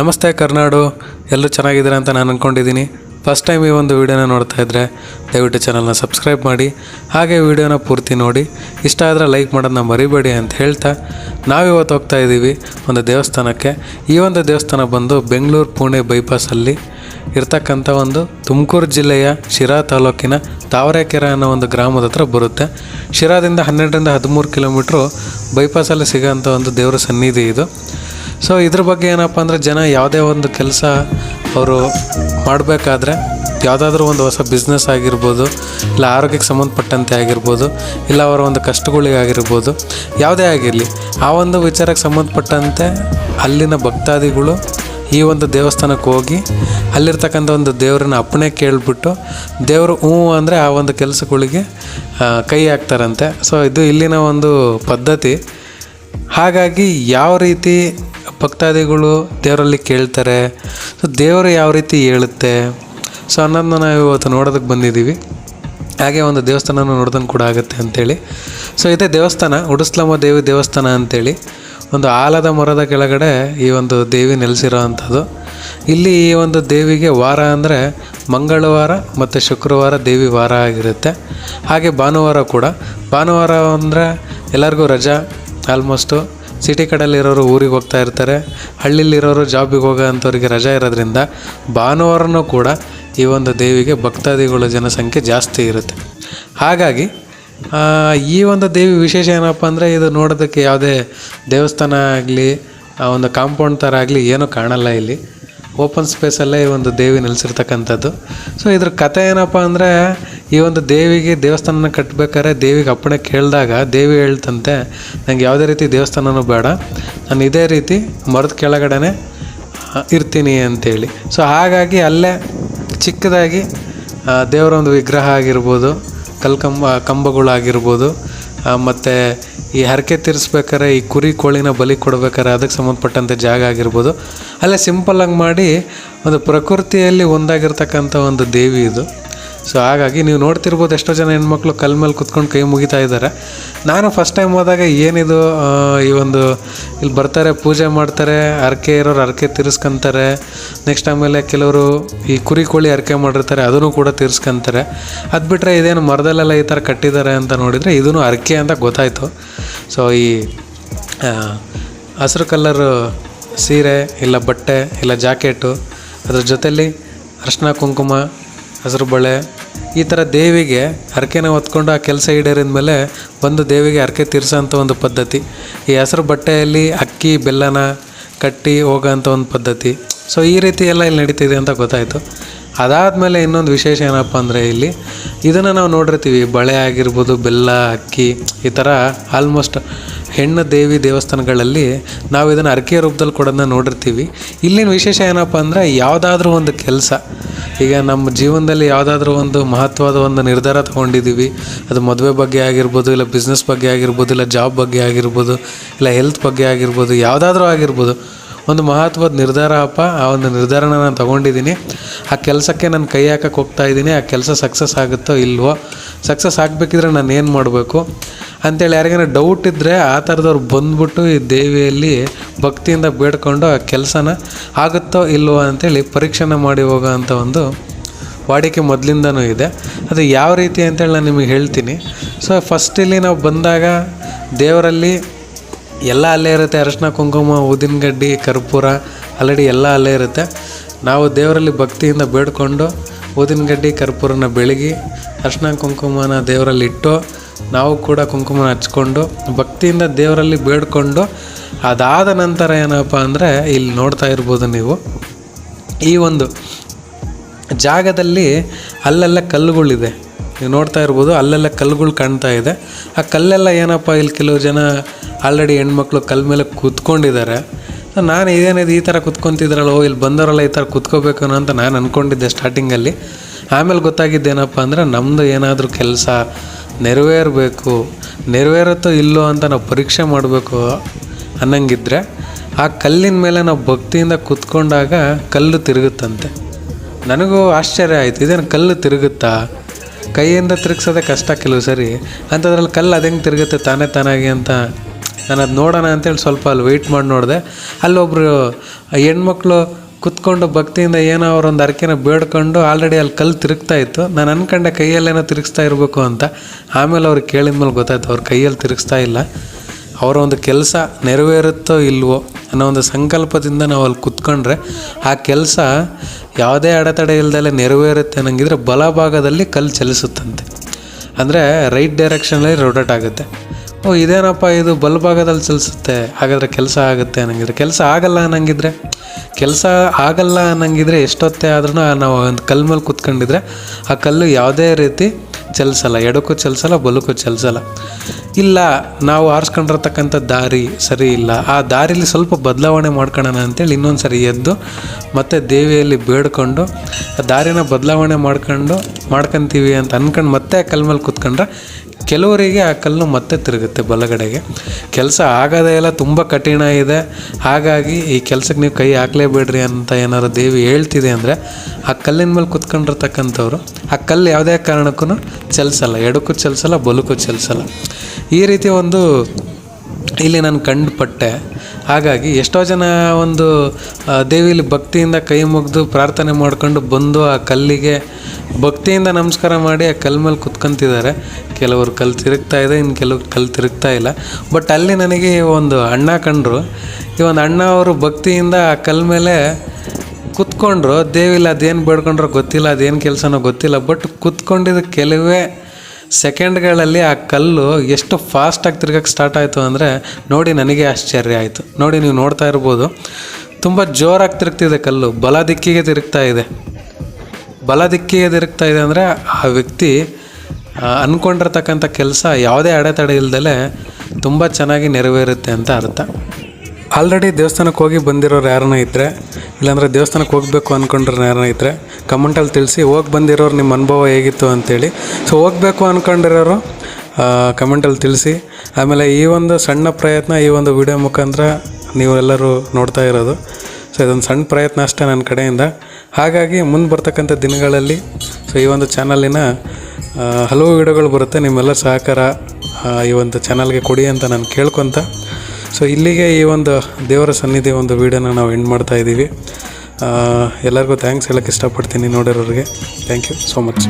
ನಮಸ್ತೆ ಕರ್ನಾಡು, ಎಲ್ಲರೂ ಚೆನ್ನಾಗಿದ್ದೀರಾ ಅಂತ ನಾನು ಅಂದ್ಕೊಂಡಿದ್ದೀನಿ ಫಸ್ಟ್ ಟೈಮ್ ಈ ಒಂದು ವಿಡಿಯೋನ ನೋಡ್ತಾ ಇದ್ದರೆ ದಯವಿಟ್ಟು ಚಾನಲ್ನ ಸಬ್ಸ್ಕ್ರೈಬ್ ಮಾಡಿ, ಹಾಗೆ ವಿಡಿಯೋನ ಪೂರ್ತಿ ನೋಡಿ. ಇಷ್ಟ ಆದರೆ ಲೈಕ್ ಮಾಡೋದನ್ನ ಮರಿಬೇಡಿ ಅಂತ ಹೇಳ್ತಾ, ನಾವಿವತ್ತು ಹೋಗ್ತಾ ಇದ್ದೀವಿ ಒಂದು ದೇವಸ್ಥಾನಕ್ಕೆ. ಈ ಒಂದು ದೇವಸ್ಥಾನ ಬಂದು ಬೆಂಗಳೂರು ಪುಣೆ ಬೈಪಾಸಲ್ಲಿ ಇರ್ತಕ್ಕಂಥ ಒಂದು ತುಮಕೂರು ಜಿಲ್ಲೆಯ ಶಿರಾ ತಾಲೂಕಿನ ತಾವರೆಕೆರೆ ಅನ್ನೋ ಒಂದು ಗ್ರಾಮದ ಹತ್ರ ಬರುತ್ತೆ. ಶಿರಾದಿಂದ ಹನ್ನೆರಡರಿಂದ ಹದಿಮೂರು ಕಿಲೋಮೀಟ್ರು ಬೈಪಾಸಲ್ಲಿ ಸಿಗೋಂಥ ಒಂದು ದೇವರ ಸನ್ನಿಧಿ ಇದು. ಸೊ ಇದ್ರ ಬಗ್ಗೆ ಏನಪ್ಪ ಅಂದರೆ ಜನ ಯಾವುದೇ ಒಂದು ಕೆಲಸ ಅವರು ಮಾಡಬೇಕಾದ್ರೆ ಯಾವುದಾದ್ರೂ ಒಂದು ಹೊಸ ಬಿಸ್ನೆಸ್ ಆಗಿರ್ಬೋದು, ಇಲ್ಲ ಆರೋಗ್ಯಕ್ಕೆ ಸಂಬಂಧಪಟ್ಟಂತೆ ಆಗಿರ್ಬೋದು, ಇಲ್ಲ ಅವರ ಒಂದು ಕಷ್ಟಗಳಿಗೆ ಆಗಿರ್ಬೋದು, ಯಾವುದೇ ಆಗಿರಲಿ, ಆ ಒಂದು ವಿಚಾರಕ್ಕೆ ಸಂಬಂಧಪಟ್ಟಂತೆ ಅಲ್ಲಿನ ಭಕ್ತಾದಿಗಳು ಈ ಒಂದು ದೇವಸ್ಥಾನಕ್ಕೆ ಹೋಗಿ, ಅಲ್ಲಿರ್ತಕ್ಕಂಥ ಒಂದು ದೇವರನ್ನ ಅಪ್ಪಣೆ ಕೇಳಿಬಿಟ್ಟು ದೇವರು ಹ್ಞೂ ಅಂದರೆ ಆ ಒಂದು ಕೆಲಸಗಳಿಗೆ ಕೈ ಹಾಕ್ತಾರಂತೆ. ಸೊ ಇದು ಇಲ್ಲಿನ ಒಂದು ಪದ್ಧತಿ. ಹಾಗಾಗಿ ಯಾವ ರೀತಿ ಭಕ್ತಾದಿಗಳು ದೇವರಲ್ಲಿ ಕೇಳ್ತಾರೆ, ಸೊ ದೇವರು ಯಾವ ರೀತಿ ಹೇಳುತ್ತೆ? ಸೊ ಅನ್ನೋದನ್ನ ನಾವು ಇವತ್ತು ನೋಡೋದಕ್ಕೆ ಬಂದಿದ್ದೀವಿ. ಹಾಗೆ ಒಂದು ದೇವಸ್ಥಾನನೂ ನೋಡ್ದಂಗೆ ಕೂಡ ಆಗುತ್ತೆ ಅಂಥೇಳಿ ಸೊ ಇದೇ ದೇವಸ್ಥಾನ, ಉಡುಸ್ಲಮ್ಮ ದೇವಿ ದೇವಸ್ಥಾನ ಅಂಥೇಳಿ ಒಂದು ಆಲದ ಮರದ ಕೆಳಗಡೆ ಈ ಒಂದು ದೇವಿ ನೆಲೆಸಿರೋ ಅಂಥದ್ದು ಇಲ್ಲಿ ಈ ಒಂದು ದೇವಿಗೆ ವಾರ ಅಂದರೆ ಮಂಗಳವಾರ ಮತ್ತು ಶುಕ್ರವಾರ ದೇವಿ ವಾರ ಆಗಿರುತ್ತೆ. ಹಾಗೆ ಭಾನುವಾರ ಕೂಡ. ಭಾನುವಾರ ಅಂದರೆ ಎಲ್ಲರಿಗೂ ರಜಾ ಆಲ್ಮೋಸ್ಟು ಸಿಟಿ ಕಡೆಯಲ್ಲಿರೋರು ಊರಿಗೆ ಹೋಗ್ತಾ ಇರ್ತಾರೆ. ಹಳ್ಳಿಲಿರೋರು ಜಾಬಿಗೆ ಹೋಗೋ ಅಂಥವ್ರಿಗೆ ರಜಾ ಇರೋದ್ರಿಂದ ಭಾನುವಾರನೂ ಕೂಡ ಈ ಒಂದು ದೇವಿಗೆ ಭಕ್ತಾದಿಗಳ ಜನಸಂಖ್ಯೆ ಜಾಸ್ತಿ ಇರುತ್ತೆ. ಹಾಗಾಗಿ ಈ ಒಂದು ದೇವಿ ವಿಶೇಷ ಏನಪ್ಪ ಅಂದರೆ ಇದು ನೋಡೋದಕ್ಕೆ ಯಾವುದೇ ದೇವಸ್ಥಾನ ಆಗಲಿ ಒಂದು ಕಾಂಪೌಂಡ್ ಥರ ಆಗಲಿ ಏನೂ ಕಾಣಲ್ಲ ಇಲ್ಲಿ. ಓಪನ್ ಸ್ಪೇಸಲ್ಲೇ ಈ ಒಂದು ದೇವಿ ನೆಲೆಸಿರ್ತಕ್ಕಂಥದ್ದು. ಸೊ ಇದ್ರ ಕತೆ ಏನಪ್ಪ ಅಂದರೆ ಈ ಒಂದು ದೇವಿಗೆ ದೇವಸ್ಥಾನನ ಕಟ್ಟಬೇಕಾದ್ರೆ ದೇವಿಗೆ ಅಪ್ಪಣೆ ಕೇಳಿದಾಗ ದೇವಿ ಹೇಳ್ತಂತೆ ನನಗೆ ಯಾವುದೇ ರೀತಿ ದೇವಸ್ಥಾನನೂ ಬೇಡ. ನಾನು ಇದೇ ರೀತಿ ಮರದ ಕೆಳಗಡೆ ಇರ್ತೀನಿ ಅಂತೇಳಿ. ಸೊ ಹಾಗಾಗಿ ಅಲ್ಲೇ ಚಿಕ್ಕದಾಗಿ ದೇವರ ಒಂದು ವಿಗ್ರಹ ಆಗಿರ್ಬೋದು ಕಲ್ಕಂಬ ಕಂಬಗಳಾಗಿರ್ಬೋದು ಮತ್ತು ಈ ಹರಕೆ ತೀರಿಸ್ಬೇಕಾರೆ ಈ ಕುರಿ ಕೋಳಿನ ಬಲಿ ಕೊಡ್ಬೇಕಾರೆ ಅದಕ್ಕೆ ಸಂಬಂಧಪಟ್ಟಂಥ ಜಾಗ ಆಗಿರ್ಬೋದು. ಅಲ್ಲೇ ಸಿಂಪಲ್ಲಾಗಿ ಮಾಡಿ ಒಂದು ಪ್ರಕೃತಿಯಲ್ಲಿ ಒಂದಾಗಿರ್ತಕ್ಕಂಥ ಒಂದು ದೇವಿ ಇದು. ಸೊ ಹಾಗಾಗಿ ನೀವು ನೋಡ್ತಿರ್ಬೋದು ಎಷ್ಟೋ ಜನ ಹೆಣ್ಮಕ್ಳು ಕಲ್ ಮೇಲೆ ಕುತ್ಕೊಂಡು ಕೈ ಮುಗಿತಾ ಇದ್ದಾರೆ ನಾನು ಫಸ್ಟ್ ಟೈಮ್ ಹೋದಾಗ ಏನಿದು ಈ ಒಂದು ಇಲ್ಲಿ ಬರ್ತಾರೆ, ಪೂಜೆ ಮಾಡ್ತಾರೆ, ಹರಕೆ ಇರೋರು ಹರಕೆ ತೀರಿಸ್ಕೊಂತಾರೆ. ನೆಕ್ಸ್ಟ್ ಆಮೇಲೆ ಕೆಲವರು ಈ ಕುರಿ ಕೋಳಿ ಹರಕೆ ಮಾಡಿರ್ತಾರೆ, ಅದನ್ನು ಕೂಡ ತೀರಿಸ್ಕೊಂತಾರೆ. ಅದು ಬಿಟ್ಟರೆ ಇದೇನು ಮರದಲ್ಲೆಲ್ಲ ಈ ಥರ ಕಟ್ಟಿದ್ದಾರೆ ಅಂತ ನೋಡಿದರೆ ಇದೂ ಹರಕೆ ಅಂತ ಗೊತ್ತಾಯಿತು. ಸೊ ಈ ಹಸಿರು ಕಲ್ಲರು ಸೀರೆ, ಇಲ್ಲ ಬಟ್ಟೆ, ಇಲ್ಲ ಜಾಕೆಟು, ಅದ್ರ ಜೊತೆಯಲ್ಲಿ ಅರ್ಶಿನ ಕುಂಕುಮ ಹಸಿರು ಬಳೆ, ಈ ಥರ ದೇವಿಗೆ ಹರಕೆನ ಹೊತ್ಕೊಂಡು ಆ ಕೆಲಸ ಈಡೇರಿದ ಮೇಲೆ ಬಂದು ದೇವಿಗೆ ಹರಕೆ ತೀರ್ಸೋಂಥ ಒಂದು ಪದ್ಧತಿ. ಈ ಹಸಿರು ಬಟ್ಟೆಯಲ್ಲಿ ಅಕ್ಕಿ, ಬೆಲ್ಲನ ಕಟ್ಟಿ ಹೋಗೋಂಥ ಒಂದು ಪದ್ಧತಿ. ಸೊ ಈ ರೀತಿ ಎಲ್ಲ ಇಲ್ಲಿ ನಡೀತಿದೆ ಅಂತ ಗೊತ್ತಾಯಿತು. ಅದಾದಮೇಲೆ ಇನ್ನೊಂದು ವಿಶೇಷ ಏನಪ್ಪ ಅಂದರೆ ಇಲ್ಲಿ ಇದನ್ನು ನಾವು ನೋಡಿರ್ತೀವಿ. ಬಳೆ ಆಗಿರ್ಬೋದು, ಬೆಲ್ಲ, ಅಕ್ಕಿ, ಈ ಥರ ಆಲ್ಮೋಸ್ಟ್ ಹೆಣ್ಣು ದೇವಿ ದೇವಸ್ಥಾನಗಳಲ್ಲಿ ನಾವು ಇದನ್ನು ಅರಕೆಯ ರೂಪದಲ್ಲಿ ಕೊಡೋದನ್ನ ನೋಡಿರ್ತೀವಿ. ಇಲ್ಲಿನ ವಿಶೇಷ ಏನಪ್ಪ ಅಂದರೆ ಯಾವುದಾದ್ರೂ ಒಂದು ಕೆಲಸ. ಈಗ ನಮ್ಮ ಜೀವನದಲ್ಲಿ ಯಾವುದಾದ್ರೂ ಒಂದು ಮಹತ್ವದ ಒಂದು ನಿರ್ಧಾರ ತೊಗೊಂಡಿದ್ದೀವಿ ಅದು ಮದುವೆ ಬಗ್ಗೆ ಆಗಿರ್ಬೋದು, ಇಲ್ಲ ಬಿಸ್ನೆಸ್ ಬಗ್ಗೆ ಆಗಿರ್ಬೋದು, ಇಲ್ಲ ಜಾಬ್ ಬಗ್ಗೆ ಆಗಿರ್ಬೋದು, ಇಲ್ಲ ಹೆಲ್ತ್ ಬಗ್ಗೆ ಆಗಿರ್ಬೋದು, ಯಾವುದಾದ್ರೂ ಆಗಿರ್ಬೋದು. ಒಂದು ಮಹತ್ವದ ನಿರ್ಧಾರ ಅಪ್ಪ, ಆ ಒಂದು ನಿರ್ಧಾರನ ನಾನು ತೊಗೊಂಡಿದ್ದೀನಿ ಆ ಕೆಲಸಕ್ಕೆ ನಾನು ಕೈ ಹಾಕಕ್ಕೆ ಹೋಗ್ತಾ ಇದ್ದೀನಿ ಆ ಕೆಲಸ ಸಕ್ಸಸ್ ಆಗುತ್ತೋ ಇಲ್ವೋ ಸಕ್ಸಸ್ ಆಗಬೇಕಿದ್ರೆ ನಾನು ಏನು ಮಾಡಬೇಕು? ಅಂತೇಳಿ ಯಾರಿಗಾರ ಡೌಟ್ ಇದ್ದರೆ ಆ ಥರದವ್ರು ಬಂದ್ಬಿಟ್ಟು ಈ ದೇವಿಯಲ್ಲಿ ಭಕ್ತಿಯಿಂದ ಬೇಡ್ಕೊಂಡು ಆ ಕೆಲಸನ ಆಗುತ್ತೋ ಇಲ್ವೋ ಅಂತೇಳಿ ಪರೀಕ್ಷೆನ ಮಾಡಿ ಹೋಗೋ ಅಂಥ ಒಂದು ವಾಡಿಕೆ ಮೊದಲಿಂದನೂ ಇದೆ. ಅದು ಯಾವ ರೀತಿ ಅಂತೇಳಿ ನಾನು ನಿಮಗೆ ಹೇಳ್ತೀನಿ. ಸೊ ಫಸ್ಟ್ ಇಲ್ಲಿ ನಾವು ಬಂದಾಗ ದೇವರಲ್ಲಿ ಎಲ್ಲ ಅಲ್ಲೇ ಇರುತ್ತೆ. ಅರಶಿನ, ಕುಂಕುಮ ಊದಿನ ಗಡ್ಡಿ, ಕರ್ಪೂರ ಆಲ್ರೆಡಿ ಎಲ್ಲ ಅಲ್ಲೇ ಇರುತ್ತೆ. ನಾವು ದೇವರಲ್ಲಿ ಭಕ್ತಿಯಿಂದ ಬೇಡ್ಕೊಂಡು ಊದಿನ ಗಡ್ಡಿ, ಕರ್ಪೂರನ ಬೆಳಗಿ ಅರಶಿನ ಕುಂಕುಮನ ದೇವರಲ್ಲಿ ಇಟ್ಟು ನಾವು ಕೂಡ ಕುಂಕುಮನ ಹಚ್ಕೊಂಡು ಭಕ್ತಿಯಿಂದ ದೇವರಲ್ಲಿ ಬೇಡ್ಕೊಂಡು ಅದಾದ ನಂತರ ಏನಪ್ಪ ಅಂದರೆ ಇಲ್ಲಿ ನೋಡ್ತಾ ಇರ್ಬೋದು ನೀವು ಈ ಒಂದು ಜಾಗದಲ್ಲಿ ಅಲ್ಲೆಲ್ಲ ಕಲ್ಲುಗಳಿದೆ. ನೀವು ನೋಡ್ತಾ ಇರ್ಬೋದು ಅಲ್ಲೆಲ್ಲ ಕಲ್ಲುಗಳು ಕಾಣ್ತಾ ಇದೆ. ಆ ಕಲ್ಲೆಲ್ಲ ಏನಪ್ಪ ಇಲ್ಲಿ ಕೆಲವು ಜನ ಆಲ್ರೆಡಿ ಹೆಣ್ಮಕ್ಳು ಕಲ್ ಮೇಲೆ ಕೂತ್ಕೊಂಡಿದ್ದಾರೆ. ನಾನು ಇದೇನಿದು ಈ ಥರ ಕುತ್ಕೊತಿದ್ರಲ್ಲ, ಇಲ್ಲಿ ಬಂದವರೆಲ್ಲ ಈ ಥರ ಕೂತ್ಕೋಬೇಕು ಅಂತ ನಾನು ಅಂದ್ಕೊಂಡಿದ್ದೆ ಸ್ಟಾರ್ಟಿಂಗಲ್ಲಿ ಆಮೇಲೆ ಗೊತ್ತಾಗಿದ್ದೇನಪ್ಪ ಅಂದರೆ ನಮ್ಮದು ಏನಾದರೂ ಕೆಲಸ ನೆರವೇರಬೇಕು, ನೆರವೇರುತ್ತೋ ಇಲ್ಲೋ ಅಂತ ನಾವು ಪರೀಕ್ಷೆ ಮಾಡಬೇಕು ಅನ್ನಂಗಿದ್ರೆ ಆ ಕಲ್ಲಿನ ಮೇಲೆ ನಾವು ಭಕ್ತಿಯಿಂದ ಕುತ್ಕೊಂಡಾಗ ಕಲ್ಲು ತಿರುಗುತ್ತಂತೆ. ನನಗೂ ಆಶ್ಚರ್ಯ ಆಯಿತು, ಇದೇನು ಕಲ್ಲು ತಿರುಗುತ್ತಾ? ಕೈಯಿಂದ ತಿರುಗ್ಸೋದೇ ಕಷ್ಟ ಕೆಲವು ಸರಿ, ಅಂಥದ್ರಲ್ಲಿ ಕಲ್ಲು ಅದು ತಿರುಗುತ್ತೆ ತಾನೇ ತಾನಾಗಿ ಅಂತ ನಾನು ಅದು ನೋಡೋಣ ಅಂತೇಳಿ ಸ್ವಲ್ಪ ಅಲ್ಲಿ ವೆಯ್ಟ್ ಮಾಡಿ ನೋಡಿದೆ. ಅಲ್ಲೊಬ್ಬರು ಹೆಣ್ಮಕ್ಳು ಕುತ್ಕೊಂಡು ಭಕ್ತಿಯಿಂದ ಏನೋ ಅವರೊಂದು ಅರಕೆನ ಬೇಡ್ಕೊಂಡು ಆಲ್ರೆಡಿ ಅಲ್ಲಿ ಕಲ್ಲು ತಿರುಗ್ತಾ ಇತ್ತು. ನಾನು ಅನ್ಕೊಂಡೆ ಕೈಯಲ್ಲೇನೋ ತಿರುಗಿಸ್ತಾ ಇರಬೇಕು ಅಂತ. ಆಮೇಲೆ ಅವ್ರು ಕೇಳಿದ ಮೇಲೆ ಗೊತ್ತಾಯ್ತು, ಅವ್ರ ಕೈಯಲ್ಲಿ ತಿರುಗಿಸ್ತಾ ಇಲ್ಲ. ಅವರ ಒಂದು ಕೆಲಸ ನೆರವೇರುತ್ತೋ ಇಲ್ವೋ ಅನ್ನೋ ಒಂದು ಸಂಕಲ್ಪದಿಂದ ನಾವು ಅಲ್ಲಿ ಕುತ್ಕೊಂಡ್ರೆ ಆ ಕೆಲಸ ಯಾವುದೇ ಅಡೆತಡೆ ಇಲ್ಲದೆ ನೆರವೇರುತ್ತೆ ಅನ್ನಂಗಿದ್ರೆ ಬಲಭಾಗದಲ್ಲಿ ಕಲ್ಲು ಚಲಿಸುತ್ತಂತೆ. ಅಂದರೆ ರೈಟ್ ಡೈರೆಕ್ಷನಲ್ಲಿ ರೊಟೇಟ್ ಆಗುತ್ತೆ. ಓ, ಇದೇನಪ್ಪ, ಇದು ಬಲಭಾಗದಲ್ಲಿ ಚಲಿಸುತ್ತೆ, ಹಾಗಾದರೆ ಕೆಲಸ ಆಗುತ್ತೆ ಅನ್ನಂಗಿದ್ರೆ, ಕೆಲಸ ಆಗಲ್ಲ ಅನ್ನಂಗಿದ್ರೆ, ಕೆಲಸ ಆಗಲ್ಲ ಅನ್ನಂಗಿದ್ರೆ ಎಷ್ಟೊತ್ತೇ ಆದ್ರೂ ನಾವು ಒಂದು ಕಲ್ಲು ಮೇಲೆ ಕುತ್ಕೊಂಡಿದ್ರೆ ಆ ಕಲ್ಲು ಯಾವುದೇ ರೀತಿ ಚಲಿಸಲ್ಲ, ಎಡಕ್ಕೂ ಚಲಿಸಲ್ಲ, ಬಲಕ್ಕೂ ಚಲಿಸಲ್ಲ. ಇಲ್ಲ, ನಾವು ಆರಿಸ್ಕೊಂಡಿರ್ತಕ್ಕಂಥ ದಾರಿ ಸರಿ ಇಲ್ಲ, ಆ ದಾರಿಲಿ ಸ್ವಲ್ಪ ಬದಲಾವಣೆ ಮಾಡ್ಕೊಳ್ಳೋಣ ಅಂತೇಳಿ ಇನ್ನೊಂದು ಸರಿ ಎದ್ದು ಮತ್ತೆ ದೇವಿಯಲ್ಲಿ ಬೇಡ್ಕೊಂಡು, ಆ ದಾರಿನ ಬದಲಾವಣೆ ಮಾಡ್ಕೊಂಡು, ಮಾಡ್ಕೊತೀವಿ ಅಂತ ಅಂದ್ಕೊಂಡು ಮತ್ತೆ ಮೇಲೆ ಕುತ್ಕೊಂಡ್ರೆ ಕೆಲವರಿಗೆ ಆ ಕಲ್ಲು ಮತ್ತೆ ತಿರುಗುತ್ತೆ ಬಲಗಡೆಗೆ. ಕೆಲಸ ಆಗೋದೇ ಎಲ್ಲ ತುಂಬ ಕಠಿಣ ಇದೆ. ಹಾಗಾಗಿ ಈ ಕೆಲಸಕ್ಕೆ ನೀವು ಕೈ ಹಾಕ್ಲೇಬೇಡ್ರಿ ಅಂತ ಏನಾರು ದೇವಿ ಹೇಳ್ತಿದೆ ಅಂದರೆ, ಆ ಕಲ್ಲಿನ ಮೇಲೆ ಕುತ್ಕೊಂಡಿರ್ತಕ್ಕಂಥವ್ರು, ಆ ಕಲ್ಲು ಯಾವುದೇ ಕಾರಣಕ್ಕೂ ಚಲಿಸಲ್ಲ, ಎಡಕ್ಕೂ ಚಲಿಸಲ್ಲ, ಬಲಕ್ಕೂ ಚಲಿಸಲ್ಲ. ಈ ರೀತಿ ಒಂದು ಇಲ್ಲಿ ನಾನು ಕಂಡುಪಟ್ಟೆ. ಹಾಗಾಗಿ ಎಷ್ಟೋ ಜನ ಒಂದು ದೇವಿಲಿ ಭಕ್ತಿಯಿಂದ ಕೈ ಮುಗಿದು ಪ್ರಾರ್ಥನೆ ಮಾಡ್ಕೊಂಡು ಬಂದು ಆ ಕಲ್ಲಿಗೆ ಭಕ್ತಿಯಿಂದ ನಮಸ್ಕಾರ ಮಾಡಿ ಆ ಕಲ್ಲು ಮೇಲೆ ಕುತ್ಕೊಂತಿದ್ದಾರೆ ಕೆಲವರು ಕಲ್ ತಿರುಗ್ತಾ ಇದೆ, ಇನ್ನು ಕೆಲವ್ರು ಕಲ್ ತಿರುಗ್ತಾ ಇಲ್ಲ. ಬಟ್ ಅಲ್ಲಿ ನನಗೆ ಒಂದು ಅಣ್ಣ ಕಂಡ್ರು. ಈ ಒಂದು ಅಣ್ಣ ಅವರು ಭಕ್ತಿಯಿಂದ ಆ ಕಲ್ ಮೇಲೆ ಕುತ್ಕೊಂಡ್ರು. ದೇವಿಲ್ಲ ಅದೇನು ಬೇಡ್ಕೊಂಡ್ರೋ ಗೊತ್ತಿಲ್ಲ, ಅದೇನು ಕೆಲಸನೋ ಗೊತ್ತಿಲ್ಲ. ಬಟ್ ಕುತ್ಕೊಂಡಿದ್ದ ಕೆಲವೇ ಸೆಕೆಂಡ್ಗಳಲ್ಲಿ ಆ ಕಲ್ಲು ಎಷ್ಟು ಫಾಸ್ಟಾಗಿ ತಿರ್ಗಕ್ಕೆ ಸ್ಟಾರ್ಟ್ ಆಯಿತು ಅಂದರೆ ನೋಡಿ ನನಗೆ ಆಶ್ಚರ್ಯ ಆಯಿತು. ನೋಡಿ ನೀವು ನೋಡ್ತಾ ಇರ್ಬೋದು. ತುಂಬ ಜೋರಾಗಿ ತಿರುಗ್ತಿದೆ ಕಲ್ಲು. ಬಲ ದಿಕ್ಕಿಗೆ ತಿರುಗ್ತಾ ಇದೆ. ಬಲ ದಿಕ್ಕಿಗೆ ತಿರುಗ್ತಾ ಇದೆ ಅಂದರೆ ಆ ವ್ಯಕ್ತಿ ಅಂದ್ಕೊಂಡಿರ್ತಕ್ಕಂಥ ಕೆಲಸ ಯಾವುದೇ ಅಡೆತಡೆ ಇಲ್ದಲೆ ತುಂಬ ಚೆನ್ನಾಗಿ ನೆರವೇರುತ್ತೆ ಅಂತ ಅರ್ಥ. ಆಲ್ರೆಡಿ ದೇವಸ್ಥಾನಕ್ಕೆ ಹೋಗಿ ಬಂದಿರೋರು ಯಾರನ್ನ ಇದ್ದರೆ ಇಲ್ಲಾಂದರೆ ದೇವಸ್ಥಾನಕ್ಕೆ ಹೋಗಬೇಕು ಅಂದ್ಕೊಂಡ್ರೆ ಯಾರನ್ನ ಇದ್ದರೆ ಕಮೆಂಟಲ್ಲಿ ತಿಳಿಸಿ, ಹೋಗಿ ಬಂದಿರೋರು ನಿಮ್ಮ ಅನುಭವ ಹೇಗಿತ್ತು ಅಂತೇಳಿ. ಸೊ ಹೋಗಬೇಕು ಅಂದ್ಕೊಂಡಿರೋರು ಕಮೆಂಟಲ್ಲಿ ತಿಳಿಸಿ. ಆಮೇಲೆ ಈ ಒಂದು ಸಣ್ಣ ಪ್ರಯತ್ನ, ಈ ಒಂದು ವಿಡಿಯೋ ಮುಖಾಂತರ ನೀವು ಎಲ್ಲರೂ ನೋಡ್ತಾ ಇರೋದು. ಸೊ ಇದೊಂದು ಸಣ್ಣ ಪ್ರಯತ್ನ ಅಷ್ಟೇ ನನ್ನ ಕಡೆಯಿಂದ. ಹಾಗಾಗಿ ಮುಂದೆ ಬರ್ತಕ್ಕಂಥ ದಿನಗಳಲ್ಲಿ ಸೊ ಈ ಒಂದು ಚಾನಲಿನ ಹಲವು ವಿಡಿಯೋಗಳು ಬರುತ್ತೆ ನಿಮ್ಮೆಲ್ಲ ಸಹಕಾರ ಈ ಒಂದು ಚಾನಲ್ಗೆ ಕೊಡಿ ಅಂತ ನಾನು ಕೇಳ್ಕೊತ. ಸೊ ಇಲ್ಲಿಗೆ ಈ ಒಂದು ದೇವರ ಸನ್ನಿಧಿ ಒಂದು ವೀಡಿಯೋನ ನಾವು ಎಂಡ್ ಮಾಡ್ತಾ ಇದ್ದೀವಿ. ಎಲ್ಲರಿಗೂ ಥ್ಯಾಂಕ್ಸ್ ಹೇಳೋಕ್ಕೆ ಇಷ್ಟಪಡ್ತೀನಿ ನೋಡಿರೋರಿಗೆ. Thank you so much